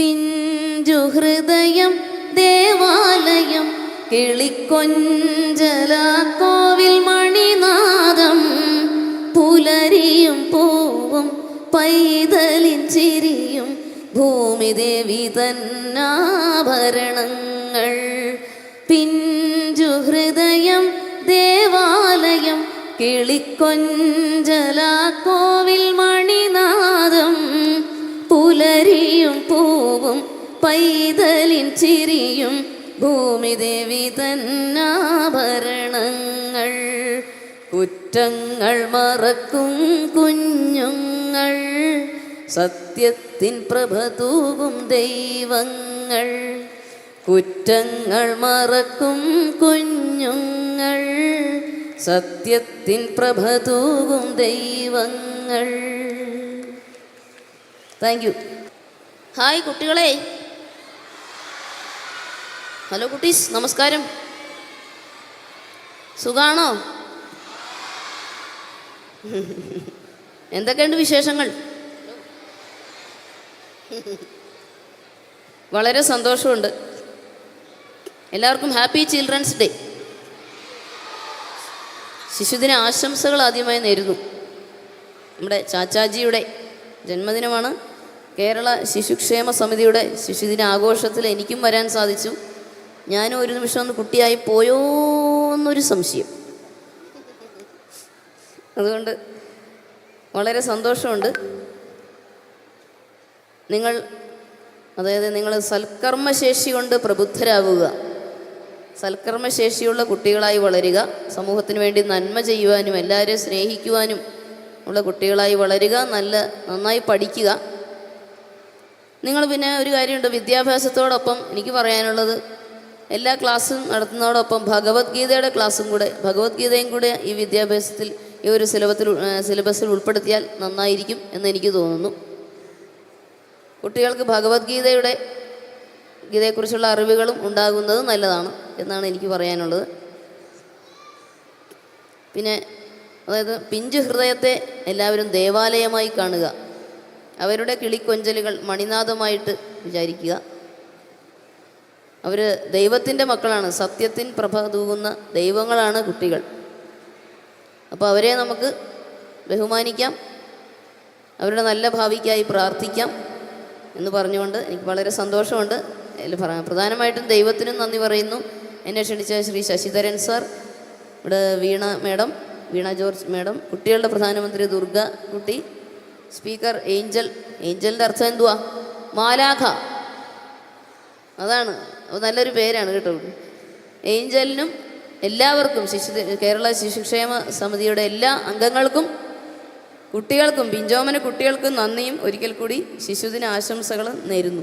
പിഞ്ചുഹൃദയം ദേവാലയം കിളിക്കൊഞ്ചല കോവിൽ മണിനാദം പുലരിയും പൂവും പൈതലിൻ ചിരിയും ഭൂമിദേവി തന്നാഭരണങ്ങൾ. പിഞ്ചുഹൃദയം ദേവാലയം കിളിക്കൊഞ്ചല കോവിൽ മണിനാദം പൂവും പൈതലിൻ ചിരിയും ഭൂമിദേവി തന്നാഭരണങ്ങൾ. കുറ്റങ്ങൾ മറക്കും കുഞ്ഞുങ്ങൾ. സത്യത്തിൻ പ്രഭ തൂകും ദൈവങ്ങൾ. കുറ്റങ്ങൾ മറക്കും കുഞ്ഞുങ്ങൾ. സത്യത്തിൻ പ്രഭ തൂകും ദൈവങ്ങൾ. Thank you. ഹായ് കുട്ടികളെ. ഹലോ കുട്ടീസ് നമസ്കാരം. സുഖാണോ? എന്തൊക്കെയുണ്ട് വിശേഷങ്ങൾ? വളരെ സന്തോഷമുണ്ട്. എല്ലാവർക്കും ഹാപ്പി ചിൽഡ്രൻസ് ഡേ. ശിശുദിന ആശംസകൾ ആദ്യമായി നേരുന്നു. നമ്മുടെ ചാച്ചാജിയുടെ ജന്മദിനമാണ്. കേരള ശിശുക്ഷേമ സമിതിയുടെ ശിശുദിന ആഘോഷത്തിൽ എനിക്കും വരാൻ സാധിച്ചു. ഞാനും ഒരു നിമിഷം ഒന്ന് കുട്ടിയായി പോയോ എന്നൊരു സംശയം. അതുകൊണ്ട് വളരെ സന്തോഷമുണ്ട്. നിങ്ങൾ അതായത് നിങ്ങൾ സൽക്കർമ്മശേഷി കൊണ്ട് പ്രബുദ്ധരാവുക. സൽക്കർമ്മശേഷിയുള്ള കുട്ടികളായി വളരുക. സമൂഹത്തിന് വേണ്ടി നന്മ ചെയ്യുവാനും എല്ലാവരെയും സ്നേഹിക്കുവാനും ഉള്ള കുട്ടികളായി വളരുക. നല്ല നന്നായി പഠിക്കുക. നിങ്ങൾ പിന്നെ ഒരു കാര്യമുണ്ട് വിദ്യാഭ്യാസത്തോടൊപ്പം എനിക്ക് പറയാനുള്ളത് എല്ലാ ക്ലാസ്സും നടത്തുന്നതോടൊപ്പം ഭഗവത്ഗീതയുടെ ക്ലാസ്സും കൂടെ ഭഗവത്ഗീതയും കൂടെ ഈ വിദ്യാഭ്യാസത്തിൽ ഈ ഒരു സിലബത്തിൽ സിലബസിൽ ഉൾപ്പെടുത്തിയാൽ നന്നായിരിക്കും എന്ന് എനിക്ക് തോന്നുന്നു. കുട്ടികൾക്ക് ഭഗവത്ഗീതയുടെ ഗീതയെക്കുറിച്ചുള്ള അറിവുകളും ഉണ്ടാകുന്നത് നല്ലതാണ് എന്നാണ് എനിക്ക് പറയാനുള്ളത്. പിന്നെ അതായത് പിഞ്ചു ഹൃദയത്തെ എല്ലാവരും ദേവാലയമായി കാണുക. അവരുടെ കിളിക്കൊഞ്ചലുകൾ മണിനാഥമായിട്ട് വിചാരിക്കുക. അവർ ദൈവത്തിന്റെ മക്കളാണ്. സത്യത്തിൻ പ്രഭ തൂകുന്ന ദൈവങ്ങളാണ് കുട്ടികൾ. അപ്പോൾ അവരെ നമുക്ക് ബഹുമാനിക്കാം. അവരുടെ നല്ല ഭാവിക്കായി പ്രാർത്ഥിക്കാം എന്ന് പറഞ്ഞുകൊണ്ട് എനിക്ക് വളരെ സന്തോഷമുണ്ട്. അതിൽ പറയാം പ്രധാനമായിട്ടും ദൈവത്തിനും നന്ദി പറയുന്നു. എന്നെ ക്ഷണിച്ച ശ്രീ ശശിധരൻ സാർ ഇവിടെ Veena madam Veena George madam കുട്ടികളുടെ പ്രധാനമന്ത്രി ദുർഗ കുട്ടി സ്പീക്കർ ഏഞ്ചൽ ഏഞ്ചലിന്റെ അർത്ഥം എന്തുവാ? മാലാഖ. അതാണ്. നല്ലൊരു പേരാണ് കേട്ടോ ഏഞ്ചലിനും എല്ലാവർക്കും ശിശു കേരള ശിശുക്ഷേമ സമിതിയുടെ എല്ലാ അംഗങ്ങൾക്കും കുട്ടികൾക്കും പിഞ്ചോമന കുട്ടികൾക്കും നന്ദിയും. ഒരിക്കൽ കൂടി ശിശുദിന ആശംസകൾ നേരുന്നു.